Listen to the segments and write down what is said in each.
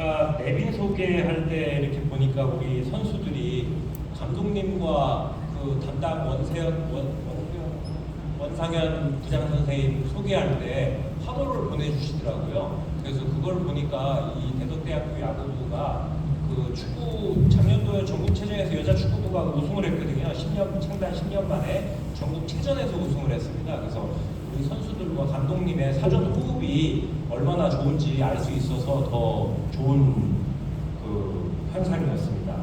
아까 내빈 소개할 때 이렇게 보니까 우리 선수들이 감독님과 그 담당 원세현 원, 원상현 부장 선생님 소개할 때 화보를 보내주시더라고요. 그래서 그걸 보니까 이 대덕대학교 야구부가 그 축구 작년도에 전국 체전에서 여자 축구부가 우승을 했거든요. 10년 창단 10년 만에 전국 체전에서 우승을 했습니다. 그래서 우리 선수들과 감독님의 사전 호흡이 얼마나 좋은지 알 수 있어서 더 좋은 그 현상이었습니다.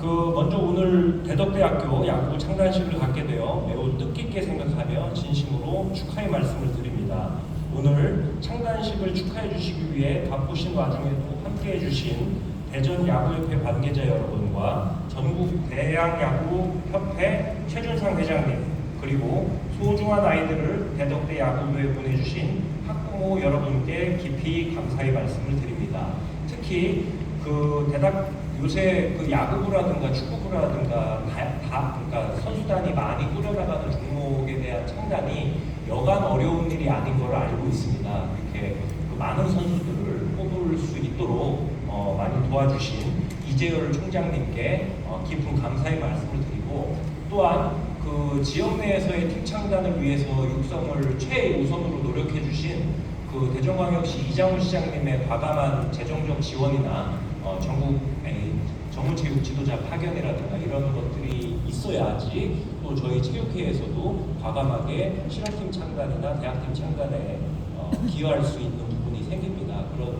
그 먼저 오늘 대덕대학교 야구 창단식을 갖게 되어 매우 뜻깊게 생각하며 진심으로 축하의 말씀을 드립니다. 오늘 창단식을 축하해 주시기 위해 바쁘신 와중에도 함께 해 주신 대전 야구협회 관계자 여러분과 전국 대양야구협회 최준상 회장님 그리고 소중한 아이들을 대덕대 야구부에 보내주신 학부모 여러분께 깊이 감사의 말씀을 드립니다. 특히 그 대학 요새 그 야구부라든가 축구부라든가 다, 다 그러니까 선수단이 많이 꾸려나가는 종목에 대한 창단이 여간 어려운 일이 아닌 걸 알고 있습니다. 이렇게 그 많은 선수들을 뽑을 수 있도록 어, 많이 도와주신 이재열 총장님께 어, 깊은 감사의 말씀을 드리고 또한 그 지역 내에서의 팀 창단을 위해서 육성을 최우선으로 노력해 주신 그 대전광역시 이장훈 시장님의 과감한 재정적 지원이나 어, 전국 에이, 전문체육 지도자 파견이라든가 이런 것들이 있어야지 또 저희 체육회에서도 과감하게 실업팀 창단이나 대학팀 창단에 어, 기여할 수 있는 부분이 생깁니다. 그런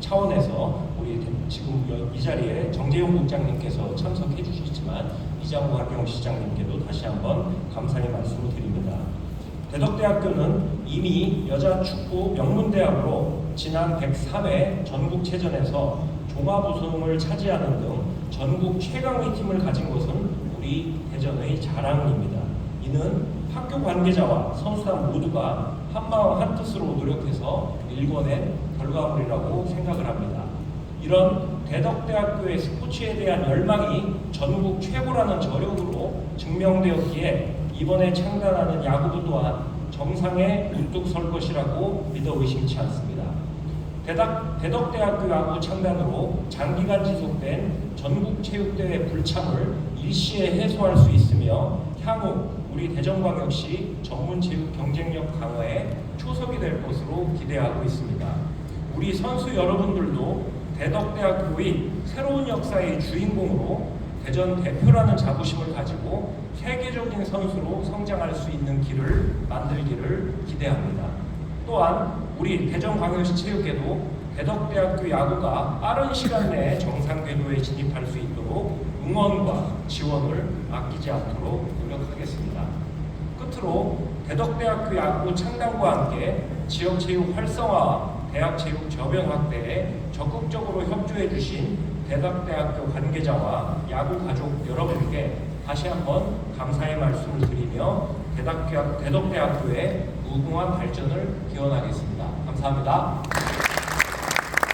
차원에서 우리 대- 지금 여- 이 자리에 정재용 국장님께서 참석해 주시지만 이장우 학경시장님께도 다시 한번 감사의 말씀을 드립니다. 대덕대학교는 이미 여자 축구 명문대학으로 지난 103회 전국체전에서 종합 우승을 차지하는 등 전국 최강의 팀을 가진 것은 우리 대전의 자랑입니다. 이는 학교 관계자와 선수단 모두가 한마음 한뜻으로 노력해서 일궈낸 결과물이라고 생각을 합니다. 이런 대덕대학교의 스포츠에 대한 열망이 전국 최고라는 저력으로 증명되었기에 이번에 창단하는 야구부 또한 정상에 우뚝 설 것이라고 믿어 의심치 않습니다. 대덕, 대덕대학교 야구 창단으로 장기간 지속된 전국체육대회 불참을 일시에 해소할 수 있으며 향후 우리 대전광역시 전문체육 경쟁력 강화에 초석이 될 것으로 기대하고 있습니다. 우리 선수 여러분들도 대덕대학교의 새로운 역사의 주인공으로 대전 대표라는 자부심을 가지고 세계적인 선수로 성장할 수 있는 길을 만들기를 기대합니다. 또한 우리 대전광역시 체육계도 대덕대학교 야구가 빠른 시간 내에 정상 궤도에 진입할 수 있도록 응원과 지원을 아끼지 않도록 노력하겠습니다. 끝으로 대덕대학교 야구 창단과 함께 지역체육 활성화, 대학체육 저변 확대에 적극적으로 협조해 주신 대덕대학교 관계자와 야구 가족 여러분께 다시 한번 감사의 말씀을 드리며 대덕대학, 대덕대학교의 무궁한 발전을 기원하겠습니다. 감사합니다.